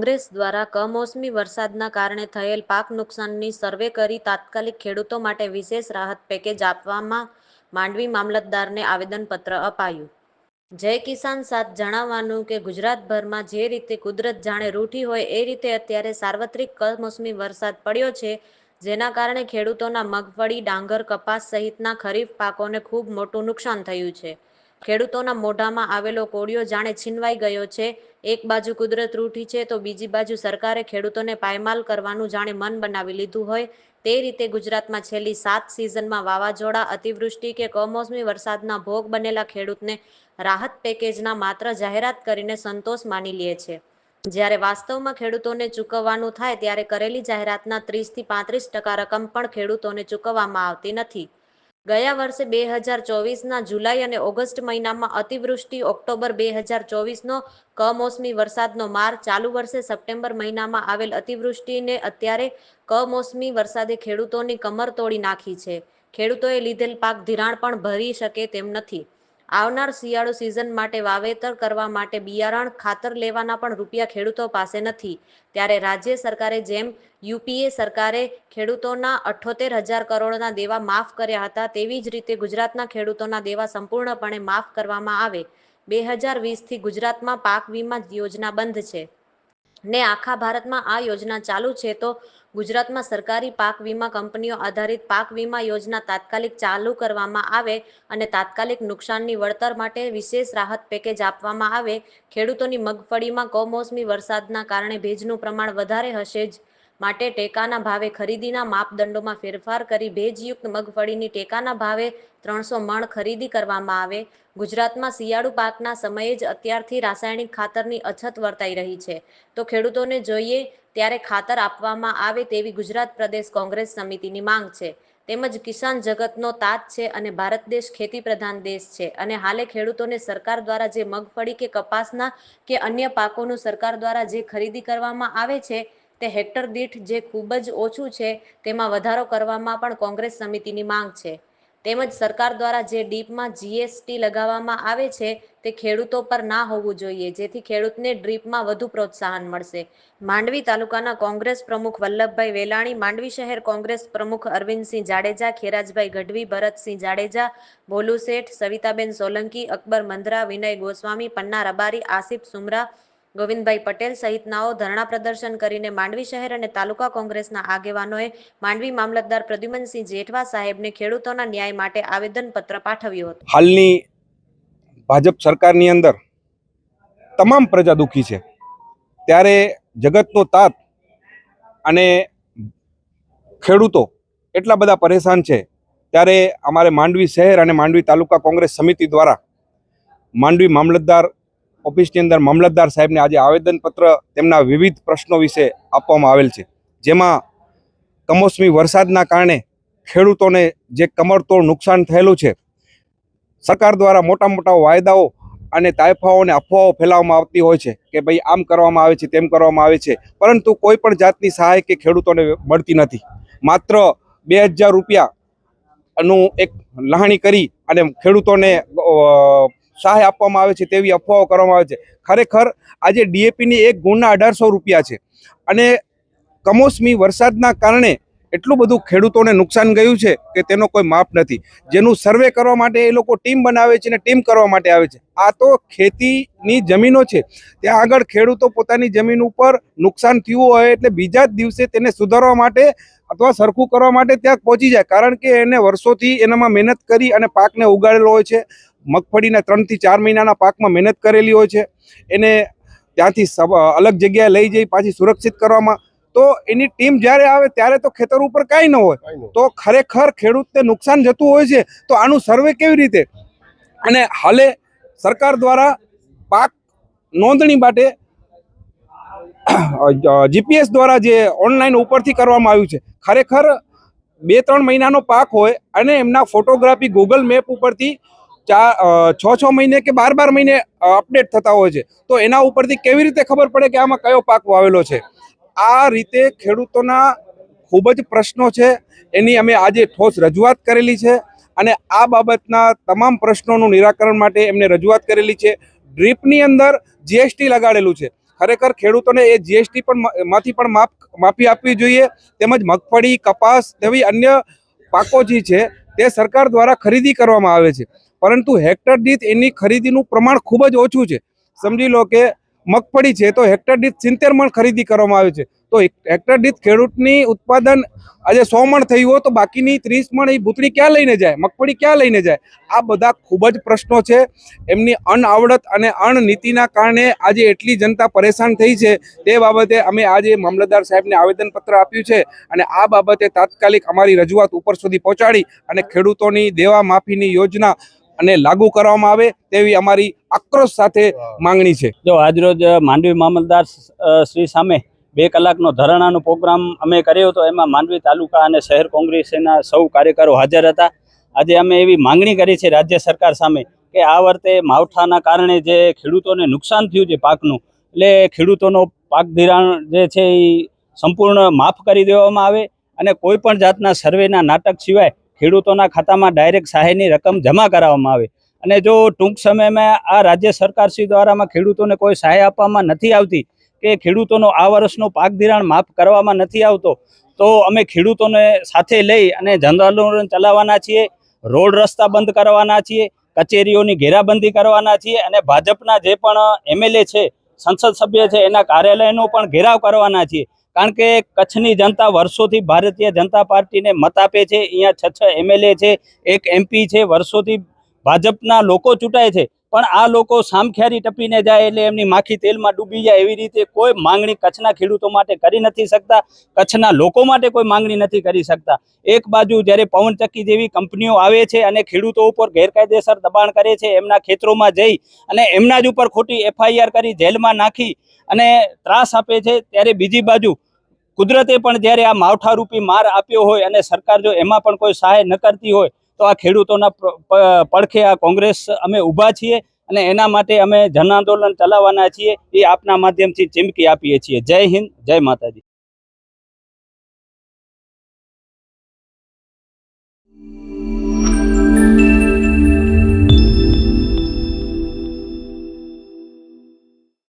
કોંગ્રેસ દ્વારા કમોસમી વરસાદના કારણે થયેલ પાક નુકસાનની સર્વે કરી તાત્કાલિક ખેડૂતો માટે વિશેષ રાહત પેકેજ આપવામાં માંડવી મામલતદારને આવેદનપત્ર અપાયું. જય કિસાન સાથ જણાવવાનું કે ગુજરાતભરમાં જે રીતે કુદરત જાણે રૂઠી હોય એ રીતે અત્યારે સાર્વત્રિક કમોસમી વરસાદ પડ્યો છે, જેના કારણે ખેડૂતોના મગફળી, ડાંગર, કપાસ સહિતના ખરીફ પાકોને ખૂબ મોટું નુકસાન થયું છે. ખેડૂતોના મોઢામાં આવેલો કોળિયો જાણે છીનવાઈ ગયો છે. એક બાજુ કુદરત રૂઠી છે તો બીજી બાજુ સરકારે ખેડૂતોને પાયમાલ કરવાનું જાણે મન બનાવી લીધું હોય. તે રીતે ગુજરાતમાં છેલ્લી સાત સિઝનમાં વાવાઝોડા, અતિવૃષ્ટિ કે કમોસમી વરસાદના ભોગ બનેલા ખેડૂતને રાહત પેકેજના માત્ર જાહેરાત કરીને સંતોષ માની લે છે. જ્યારે વાસ્તવમાં ખેડૂતોને ચૂકવવાનું થાય ત્યારે કરેલી જાહેરાતના ત્રીસથી પાંત્રીસ ટકા રકમ પણ ખેડૂતોને ચૂકવવામાં આવતી નથી. ગયા વર્ષે બે હજાર ચોવીસના જુલાઈ અને ઓગસ્ટ મહિનામાં અતિવૃષ્ટિ, ઓક્ટોબર બે હજાર ચોવીસનો કમોસમી વરસાદનો માર, ચાલુ વર્ષે સપ્ટેમ્બર મહિનામાં આવેલ અતિવૃષ્ટિને અત્યારે કમોસમી વરસાદે ખેડૂતોની કમર તોડી નાખી છે. ખેડૂતોએ લીધેલ પાક ધિરાણ પણ ભરી શકે તેમ નથી. આવનાર શિયાળુ સિઝન માટે વાવેતર કરવા માટે બિયારણ ખાતર લેવાના પણ રૂપિયા ખેડૂતો પાસે નથી. ત્યારે રાજ્ય સરકારે જેમ યુપીએ સરકારે ખેડૂતોના અઠ્ઠોતેર હજાર કરોડના દેવા માફ કર્યા હતા, તેવી જ રીતે ગુજરાતના ખેડૂતોના દેવા સંપૂર્ણપણે માફ કરવામાં આવે. બે હજાર વીસથી ગુજરાતમાં પાક વીમા યોજના બંધ છે. ને આખા ભારતમાં આ યોજના ચાલુ છે, તો ગુજરાતમાં સરકારી પાક વીમા કંપનીઓ આધારિત પાક વીમા યોજના તાત્કાલિક ચાલુ કરવામાં આવે અને તાત્કાલિક નુકસાનની વળતર માટે વિશેષ રાહત પેકેજ આપવામાં આવે. ખેડૂતોની મગફળીમાં કમોસમી વરસાદના કારણે ભેજનું પ્રમાણ વધારે હશે જ. માટે ટેકાના ભાવે ખરીદીના માપદંડોમાં ફેરફાર કરી ભેજયુક્ત મગફળીની ટેકાના ભાવે ત્રણસો મણ ખરીદી કરવામાં આવે. ગુજરાતમાં શિયાળુ પાકના સમયે જ અત્યારથી રાસાયણિક ખાતરની અછત વર્તાઈ રહી છે. તો ખેડૂતોને જોઈએ ત્યારે ખાતર આપવામાં આવે તેવી ગુજરાત પ્રદેશ કોંગ્રેસ સમિતિની માંગ છે. તેમજ કિસાન જગતનો તાજ છે અને ભારત દેશ ખેતી પ્રધાન દેશ છે. અને હાલે ખેડૂતોને સરકાર દ્વારા જે મગફળી કે કપાસના કે અન્ય પાકોનું સરકાર દ્વારા જે ખરીદી કરવામાં આવે છે તે હેક્ટર દીઠ જે ખૂબ જ ઓછું છે, તેમાં વધારો કરવામાં પણ કોંગ્રેસ સમિતિની માંગ છે. તેમજ સરકાર દ્વારા જે ડીપમાં જીએસટી લગાવવામાં આવે છે, તે ખેડૂતો પર ના હોવું જોઈએ, જેથી ખેડૂતને ડ્રીપમાં વધુ પ્રોત્સાહન મળશે. માંડવી તાલુકાના કોંગ્રેસ પ્રમુખ વલ્લભભાઈ વેલાણી, માંડવી શહેર કોંગ્રેસ પ્રમુખ અરવિંદસિંહ જાડેજા, ખેરાજભાઈ ગઢવી, ભરતસિંહ જાડેજા, ભોલુ શેઠ, સવિતાબેન સોલંકી, અકબર મંદરા વિનય ગોસ્વામી, પન્ના રબારી, આસિફ સુમરા ગોવિંદભાઈ પટેલ સહિતનાઓ ધરણા પ્રદર્શન કરીને માંડવી શહેર અને તાલુકા કોંગ્રેસના આગેવાનોએ માંડવી મામલતદાર પ્રદ્યુમનસિંહ જેઠવા સાહેબને ખેડૂતોના ન્યાય માટે આવેદનપત્ર પાઠવ્યું હતું. હાલની ભાજપ સરકારની અંદર તમામ પ્રજા દુઃખી છે. ત્યારે જગતનો તાત અને ખેડૂતો એટલા બધા પરેશાન છે. ત્યારે અમારે માંડવી શહેર અને માંડવી તાલુકા કોંગ્રેસ સમિતિ દ્વારા માંડવી મામલતદાર ઓફિસની અંદર મામલતદાર સાહેબને આજે આવેદનપત્ર તેમના વિવિધ પ્રશ્નો વિશે આપવામાં આવેલ છે. જેમાં કમોસમી વરસાદના કારણે ખેડૂતોને જે કમરતોડ નુકસાન થયેલું છે, સરકાર દ્વારા મોટા મોટા વાયદાઓ અને તાયફાઓ અફવાઓ ફેલાવવામાં આવતી હોય છે કે ભાઈ આમ કરવામાં આવે છે, તેમ કરવામાં આવે છે, પરંતુ કોઈ પણ જાતની સહાય કે ખેડૂતોને મળતી નથી. માત્ર બે હજાર રૂપિયાનું એક લહાણી કરી અને ખેડૂતોને સહાય આપવામાં આવે છે તેવી અફવાઓ કરવામાં આવે છે. ખરેખર આજે ડીએપીની એક ગુણના અઢારસો રૂપિયા છે. અને કમોસમી વરસાદના કારણે એટલું બધું ખેડૂતોને નુકસાન ગયું છે કે તેનો કોઈ માપ નથી. જેનું સર્વે કરવા માટે એ લોકો ટીમ બનાવે છે અને ટીમ કરવા માટે આવે છે. આ તો ખેતીની જમીનો છે. ત્યાં આગળ ખેડૂતો પોતાની જમીન ઉપર નુકસાન થયું હોય એટલે બીજા જ દિવસે તેને સુધારવા માટે અથવા સરખું કરવા માટે ત્યાં પહોંચી જાય. કારણ કે એને વર્ષોથી એનામાં મહેનત કરી અને પાકને ઉગાડેલો હોય છે. મગફળીના ત્રણથી ચાર મહિનાના પાકમાં મહેનત કરેલી હોય છે. એને ત્યાંથી અલગ જગ્યાએ લઈ જઈ પાછી સુરક્ષિત કરવામાં. તો એની ટીમ જ્યારે આવે ત્યારે તો ખેતર ઉપર કાંઈ ન હોય. તો ખરેખર ખેડૂતને નુકસાન જતું હોય છે તો આનું સર્વે કેવી રીતે? અને હાલે સરકાર દ્વારા પાક નોંધણી માટે જીપીએસ દ્વારા જે ઓનલાઈન ઉપરથી કરવામાં આવ્યું છે. ખરેખર બે ત્રણ મહિનાનો પાક હોય અને એમના ફોટોગ્રાફી ગૂગલ મેપ ઉપરથી ચાર છ છ મહિને કે બાર બાર મહિને અપડેટ થતા હોય છે. તો એના ઉપરથી કેવી રીતે ખબર પડે કે આમાં કયો પાક વાવેલો છે? આ રીતે ખેડૂતોના ખૂબ જ પ્રશ્નો છે. એની અમે આજે ઠોસ રજૂઆત કરેલી છે અને આ બાબતના તમામ પ્રશ્નોનું નિરાકરણ માટે એમને રજૂઆત કરેલી છે. ડ્રીપની અંદર જીએસટી લગાડેલું છે. ખરેખર ખેડૂતોને એ જીએસટી પણ માંથી પણ માફ માફી આપવી જોઈએ. તેમજ મગફળી, કપાસ તેવી અન્ય પાકો જે છે. તે સરકાર દ્વારા ખરીદી કરવામાં આવે છે. પરંતુ હેક્ટર દીઠ એની ખરીદીનું પ્રમાણ ખૂબ જ ઓછું છે. સમજી લો કે મગફળી છે તો હેક્ટર દીઠ સિત્તેર મણ ખરીદી કરવામાં આવે છે. તો એક- હેક્ટર દીઠ ખેડૂતની ઉત્પાદન આજે સો મણ થયું હોય તો બાકીની ત્રીસ મણ એ ભૂતળી ક્યાં લઈને જાય? મગફળી ક્યાં લઈને જાય? આ બધા ખૂબ જ પ્રશ્નો છે. એમની અનઆવડત અને અણનીતિના કારણે આજે એટલી જનતા પરેશાન થઈ છે. તે બાબતે અમે આજે મામલતદાર સાહેબને આવેદનપત્ર આપ્યું છે અને આ બાબતે તાત્કાલિક અમારી રજૂઆત ઉપર સુધી પહોંચાડી અને ખેડૂતોની દેવા માફીની યોજના અને લાગુ કરવામાં આવે તેવી અમારી આક્રોશ સાથે માંગણી છે. જો આજરોજ માંડવી મામલદાર અ, શ્રી સામે બે કલાકનો ધરણાનો પ્રોગ્રામ અમે કર્યો હતો. એમાં માંડવી તાલુકા અને શહેર કોંગ્રેસના સૌ કાર્યકરો હાજર હતા. આજે અમે એવી માંગણી કરી છે રાજ્ય સરકાર સામે કે આ વર્ષે માવઠાના કારણે જે ખેડૂતોને નુકસાન થયું છે પાકનું, એટલે ખેડૂતોનો પાક ધિરાણ જે છે એ સંપૂર્ણ માફ કરી દેવામાં આવે અને કોઈ પણ જાતના સર્વેના નાટક સિવાય ખેડૂતોના ખાતામાં ડાયરેક્ટ સહાયની રકમ જમા કરાવવામાં આવે. અને જો ટૂંક સમયમાં આ રાજ્ય સરકારશ્રી દ્વારામાં ખેડૂતોને કોઈ સહાય આપવામાં નથી આવતી કે ખેડૂતોનો આ વર્ષનો પાક ધિરાણ માફ કરવામાં નથી આવતો, તો અમે ખેડૂતોને સાથે લઈ અને જન ચલાવવાના છીએ, રોડ રસ્તા બંધ કરવાના છીએ, કચેરીઓની ઘેરાબંધી કરવાના છીએ અને ભાજપના જે પણ એમએલએ છે, સંસદ સભ્ય છે, એના કાર્યાલયનો પણ ઘેરાવ કરવાના છીએ. કારણ કે કચ્છની જનતા વર્ષોથી ભારતીય જનતા પાર્ટીને મત આપે છે, અહીંયા છ છ એમએલએ છે, એક એમપી છે, વર્ષોથી ભાજપના લોકો ચૂંટાય છે. પણ આ લોકો સામખ્યારી ટપીને જાય એટલે એમની માખી તેલમાં ડૂબી જાય એવી રીતે કોઈ માંગણી કચ્છના ખેડૂતો માટે કરી નથી શકતા, કચ્છના લોકો માટે કોઈ માંગણી નથી કરી શકતા. એક બાજુ જ્યારે પવનચક્કી જેવી કંપનીઓ આવે છે અને ખેડૂતો ઉપર ગેરકાયદેસર દબાણ કરે છે, એમના ખેતરોમાં જઈ અને એમના જ ઉપર ખોટી એફઆઈઆર કરી જેલમાં નાખી અને ત્રાસ આપે છે, ત્યારે બીજી બાજુ કુદરતે પણ જ્યારે આ માવઠારૂપી માર આપ્યો હોય અને સરકાર જો એમાં પણ કોઈ સહાય ન કરતી હોય તો આ ખેડૂતોના પડખે આ કોંગ્રેસ અમે ઊભા છીએ અને એના માટે અમે જન આંદોલન ચલાવવાના છીએ. એ આપના માધ્યમથી ચીમકી આપીએ છીએ. જય હિન્દ, જય માતાજી.